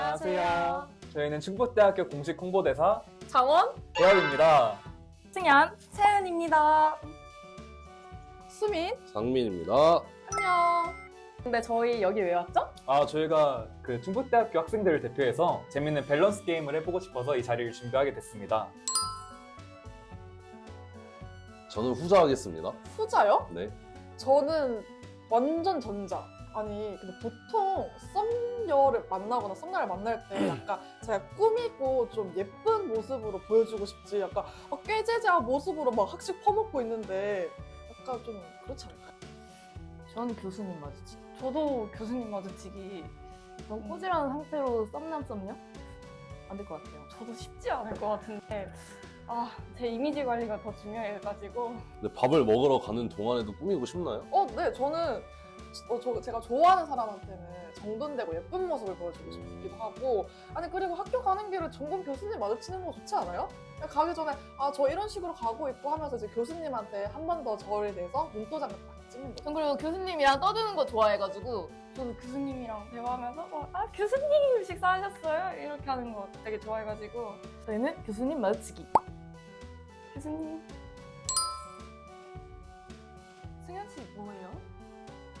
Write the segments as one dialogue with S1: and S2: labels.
S1: 안녕하세요.
S2: 저희는 충북대학교 공식 홍보대사
S1: 정원,
S2: 대학입니다.
S1: 승현, 채은입니다.
S3: 수민
S4: 상민입니다.
S3: 안녕. 근데 저희 여기 왜 왔죠?
S2: 아 저희가 그 충북대학교 학생들을 대표해서 재밌는 밸런스 게임을 해보고 싶어서 이 자리를 준비하게 됐습니다.
S4: 저는 후자하겠습니다.
S3: 후자요?
S4: 네.
S3: 저는 완전 전자. 아니 근데 보통 썸 녀를 만나거나 썸남을 만날 때 약간 제가 꾸미고 좀 예쁜 모습으로 보여주고 싶지 약간 어, 꾀재재한 모습으로 막 학식 퍼먹고 있는데 약간 좀 그렇지 않을까요?
S1: 저는 교수님 마주치기. 저도 교수님 마주치기. 너무 꼬질한 상태로 썸남 썸녀? 안 될 것 같아요. 저도 쉽지 않을 것 같은데. 아, 제 이미지 관리가 더 중요해가지고.
S4: 근데 밥을 먹으러 가는 동안에도 꾸미고 싶나요?
S3: 어, 네 저는 어, 저, 제가 좋아하는 사람한테는 정돈되고 예쁜 모습을 보여주고 싶기도 하고 아니 그리고 학교 가는 길에 전공 교수님 마주치는 거 좋지 않아요? 가기 전에 아 저 이런 식으로 가고 있고 하면서 이제 교수님한테 한 번 더 저를 내서 눈도장을 딱 찍는 거죠.
S1: 전 그리고 교수님이랑 떠드는 거 좋아해가지고. 저도 교수님이랑 대화하면서, 어, 아, 교수님 식사하셨어요? 이렇게 하는 거 되게 좋아해가지고. 저희는 교수님 마주치기. 교수님. 승현 씨 뭐예요?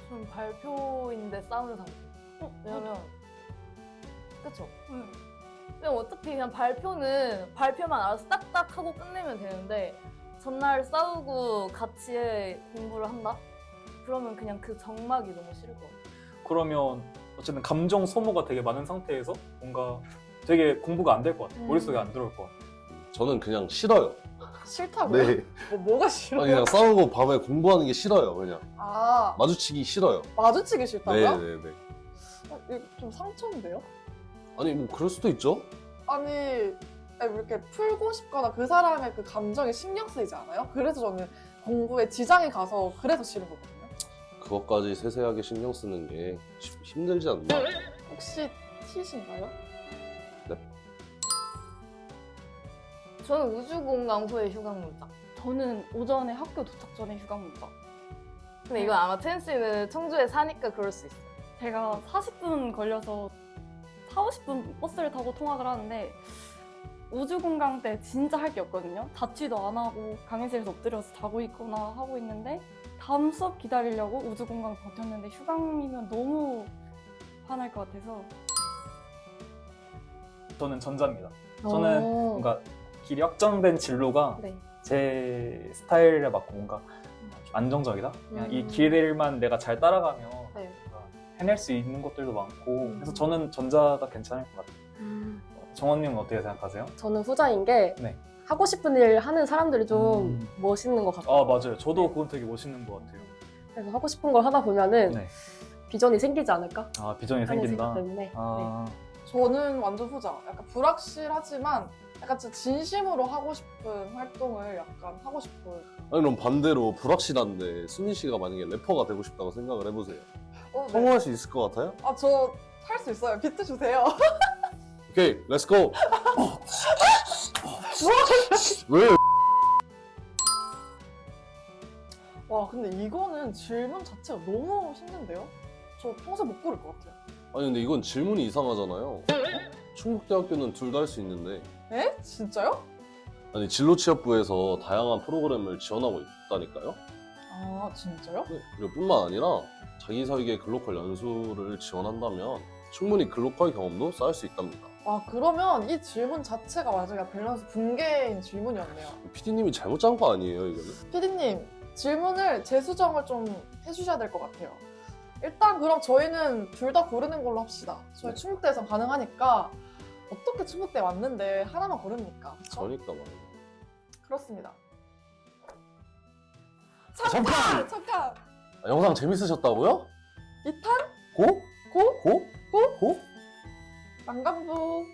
S1: 전 발표인데 싸우는 상태. 왜냐면 그쵸? 응. 그냥 어차피 그냥 발표는 발표만 알아서 딱딱 하고 끝내면 되는데 전날 싸우고 같이 공부를 한다? 그러면 그냥 그 정막이 너무 싫을 것 같아.
S2: 그러면 어쨌든 감정 소모가 되게 많은 상태에서 뭔가 되게 공부가 안 될 것 같아요.
S1: 음.
S2: 머릿속에 안 들어올 것 같아요.
S4: 저는 그냥 싫어요.
S3: 싫다고요?
S4: 네.
S3: 뭐, 뭐가 싫어요?
S4: 아니, 그냥 싸우고 밤에 공부하는 게 싫어요. 그냥
S3: 아
S4: 마주치기 싫어요.
S3: 마주치기 싫다고요?
S4: 네네네.
S3: 어, 이거 좀 상처인데요?
S4: 아니 뭐 그럴 수도 있죠.
S3: 아니 아니, 뭐 이렇게 풀고 싶거나 그 사람의 그 감정에 신경 쓰이지 않아요? 그래서 저는 공부에 지장이 가서 그래서 싫은 거거든요.
S4: 그것까지 세세하게 신경 쓰는 게 쉽- 힘들지 않나?
S3: 혹시 T신가요?
S1: 저는 우주공강소의 휴강 문자. 저는 오전에 학교 도착 전에 휴강 문자. 근데 이건 아마 채은 씨는 청주에 사니까 그럴 수 있어요. 제가 40분 걸려서 4, 50분 버스를 타고 통학을 하는데 우주공강 때 진짜 할 게 없거든요. 자취도 안 하고 강의실에서 엎드려서 자고 있거나 하고 있는데 다음 수업 기다리려고 우주공강 버텼는데 휴강이면 너무 화날 것 같아서
S2: 저는 전자입니다. 저는 뭔가 길이 확정된 진로가
S1: 네.
S2: 제 스타일에 맞고 뭔가 좀 안정적이다. 그냥 이
S1: 음.
S2: 길만 내가 잘 따라가면
S1: 네.
S2: 해낼 수 있는 것들도 많고
S1: 음.
S2: 그래서 저는 전자가 괜찮을 것 같아요. 어, 정원님은 어떻게 생각하세요?
S5: 저는 후자인 게
S2: 네.
S5: 하고 싶은 일 하는 사람들이 좀
S2: 음.
S5: 멋있는 것 같아요.
S2: 아 맞아요. 저도 그건 되게 멋있는 것 같아요.
S5: 그래서 하고 싶은 걸 하다 보면은
S2: 네.
S5: 비전이 생기지 않을까
S2: 아 비전이
S5: 하는
S2: 생긴다.
S5: 생각 때문에
S2: 아
S3: 저는 완전 후자. 약간 불확실하지만 약간 진짜 진심으로 하고 싶은 활동을 약간 하고 싶은.
S4: 아니 그럼 반대로 불확실한데 수민 씨가 만약에 래퍼가 되고 싶다고 생각을 해보세요.
S3: 어, 네.
S4: 성공할 수 있을 것 같아요?
S3: 아, 저 할 수 있어요. 비트 주세요.
S4: 오케이, 렛츠고. 왜?
S3: 와, 근데 이거는 질문 자체가 너무 힘든데요? 저 평소에 못 고를 것 같아요.
S4: 아니 근데 이건 질문이 이상하잖아요. 충북대학교는 둘 다 할 수 있는데
S3: 에? 진짜요?
S4: 아니 진로 취업부에서 다양한 프로그램을 지원하고 있다니까요.
S3: 아, 진짜요?
S4: 네, 그리고 뿐만 아니라 자기 설계 글로컬 연수를 지원한다면 충분히 글로컬 경험도 쌓을 수 있답니다.
S3: 와, 그러면 이 질문 자체가 완전히 밸런스 붕괴인 질문이었네요.
S4: PD님이 잘못 짠 거 아니에요 이거는?
S3: 피디님, 질문을 재수정을 좀 해주셔야 될 것 같아요. 일단 그럼 저희는 둘 다 고르는 걸로 합시다. 저희
S4: 네.
S3: 충북대에서 가능하니까 어떻게 충북대 왔는데 하나만 고릅니까? 그쵸?
S4: 그러니까 말이에요.
S3: 그렇습니다.
S4: 잠깐!
S3: 잠깐!
S4: 아, 영상 재밌으셨다고요?
S3: 2탄?
S4: 고?
S3: 고?
S4: 고?
S3: 고?
S4: 고?
S3: 난간부